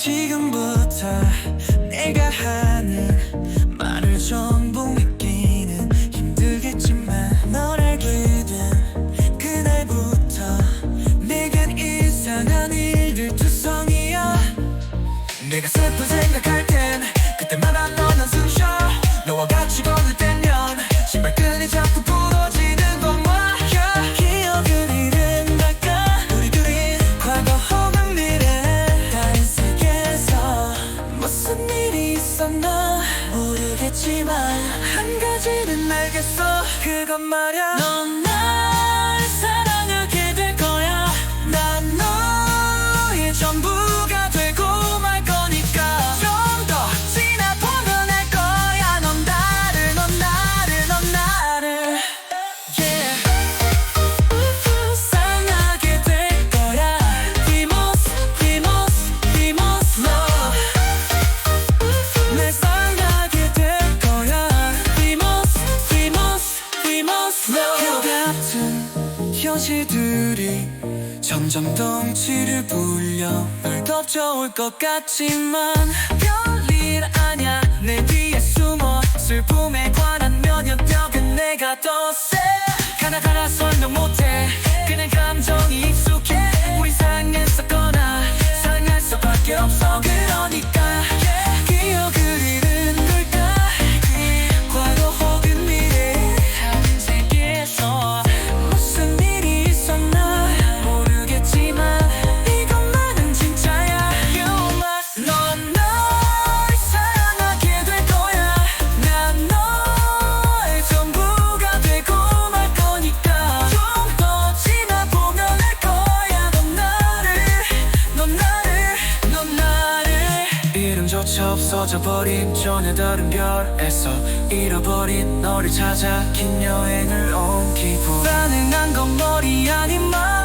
지금부터 내가 하는 말을 전부 믿기는 힘들겠지만 널 알게 된 그날부터 내겐 이상한 일들 투성이야. 내가 슬픈 생각할 일이 있었나 모르겠지만 한 가지는 알겠어. 그건 말야. 넌 날 사랑하게 될 거야. 난 너의 전부 현실들이 점점 덩치를 불려 널 덮쳐올 것 같지만 별일 아냐 내 뒤에 숨어 슬픔에 관한 면역력은 내가 더세. 가나가나 설명 못해. 그냥 감정이 익숙 그렇죠. 빛조차 없어져 버린 전혀 다른 별에서 잃어버린 너를 찾아 긴 여행을 온 기분. 가능한 건 머리 아닌 말.